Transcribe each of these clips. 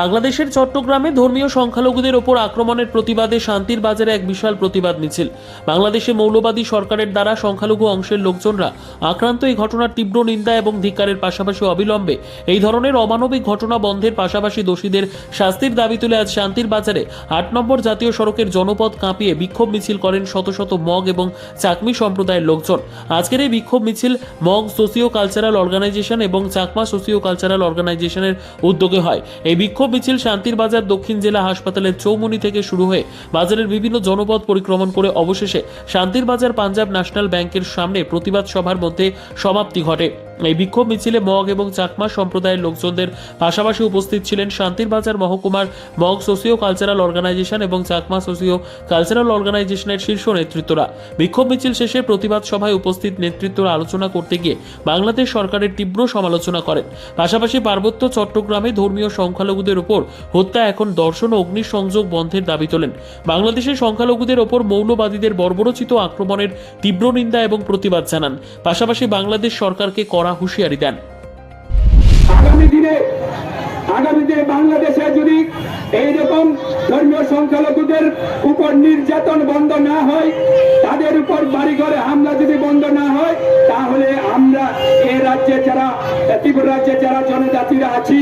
বাংলাদেশের চট্টগ্রামে ধর্মীয় সংখ্যালঘুদের ওপর আক্রমণের প্রতিবাদে শান্তির বাজারে এক বিশাল প্রতিবাদ মিছিল। বাংলাদেশে মৌলবাদী সরকারের দ্বারা সংখ্যালঘু অংশের লোকজনরা আক্রান্ত এই ঘটনার তীব্র নিন্দা এবং ধিক্কারের পাশাপাশি অবিলম্বে এই ধরনের অমানবিক ঘটনা বন্ধের পাশাপাশি দোষীদের শাস্তির দাবি তুলে আজ শান্তির বাজারে আট নম্বর জাতীয় সড়কের জনপথ কাঁপিয়ে বিক্ষোভ মিছিল করেন শত শত মগ এবং চাকমি সম্প্রদায়ের লোকজন। আজকের এই বিক্ষোভ মিছিল মগ সোসিও কালচারাল অর্গানাইজেশন এবং চাকমা সোসিও কালচারাল অর্গানাইজেশনের উদ্যোগে হয়। এই বিক্ষোভ মিছিল শান্তির বাজার দক্ষিণ জেলা হাসপাতালের চৌমুনি থেকে শুরু হয়ে বাজারের বিভিন্ন জনপদ পরিক্রমণ করে অবশেষে শান্তির বাজার পাঞ্জাব ন্যাশনাল ব্যাংকের সামনে প্রতিবাদ সভার মধ্যে সমাপ্তি ঘটে। এই বিক্ষোভ মিছিলে মগ এবং চাকমা সম্প্রদায়ের লোকজনদের পাশাপাশি উপস্থিত ছিলেন শান্তির বাজার মহকুমার মগ সোসিও কালচারাল অর্গানাইজেশন এবং চাকমা সোসিও কালচারাল অর্গানাইজেশনের শীর্ষ নেতৃত্বরা। বিক্ষোভ মিছিল শেষে প্রতিবাদ সভায় উপস্থিত নেতৃত্বরা আলোচনা করতে গিয়ে বাংলাদেশ সরকারের তীব্র সমালোচনা করেন। পাশাপাশি পার্বত্য চট্টগ্রামে ধর্মীয় সংখ্যালঘুদের ওপর হত্যা, এখন দর্শন ও অগ্নিসংযোগ বন্ধের দাবি তোলেন। বাংলাদেশের সংখ্যালঘুদের ওপর মৌলবাদীদের বর্বরচিত আক্রমণের তীব্র নিন্দা এবং প্রতিবাদ জানান। পাশাপাশি বাংলাদেশ সরকারকে কড়া হুঁশিয়ারি দেন। আগামী দিনে আগামী দিনে বাংলাদেশে যদি এইরকম ধর্মীয় সংখ্যালঘুদের উপর নির্যাতন বন্ধ না হয়, তাদের উপর বাড়িঘরে হামলা যদি বন্ধ না হয়, তাহলে আমরা এই রাজ্যে যারা, ত্রিপুরা রাজ্যে যারা জনজাতিরা আছি,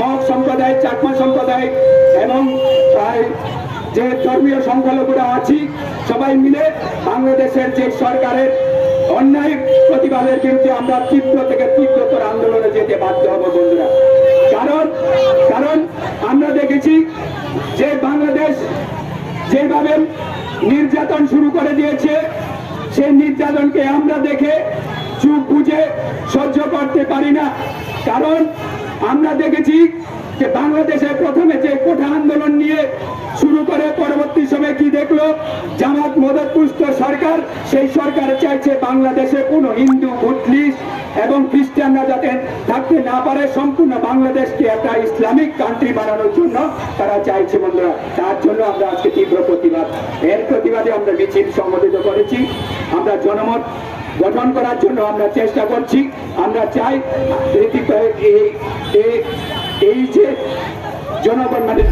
মগ সম্প্রদায়, চাকমা সম্প্রদায় এবং যে ধর্মীয় সংখ্যালঘুরা আছি, সবাই মিলে বাংলাদেশের যে সরকারের অন্যায় প্রতিবাদের বিরুদ্ধে আমরা তীব্র থেকে তীব্রতর আন্দোলনে যেতে বাধ্য হব, বন্ধুরা। কারণ কারণ আমরা দেখেছি যে বাংলাদেশ যেভাবে নির্যাতন শুরু করে দিয়েছে, সেই নির্যাতনকে আমরা দেখে চুপ বুঝে সহ্য করতে পারি না। কারণ আমরা দেখেছি যে বাংলাদেশে প্রথমে যে কোঠা আন্দোলন নিয়ে শুরু করে পরবর্তী সময় কি দেখল? সরকার, সেই সরকার চাইছে বাংলাদেশে কোনো হিন্দু মুসলিম এবং খ্রিস্টানরা যাতে থাকতে না পারে, সম্পূর্ণ বাংলাদেশকে একটা ইসলামিক কান্ট্রি বানানোর জন্য তারা চাইছে বন্ধুরা। তার জন্য আমরা আজকে তীব্র প্রতিবাদ। এর প্রতিবাদে আমরা মিছিল সংগঠিত করেছি। আমরা জনমত গঠন করার জন্য আমরা চেষ্টা করছি। আমরা চাই এই যে জনগণ মানে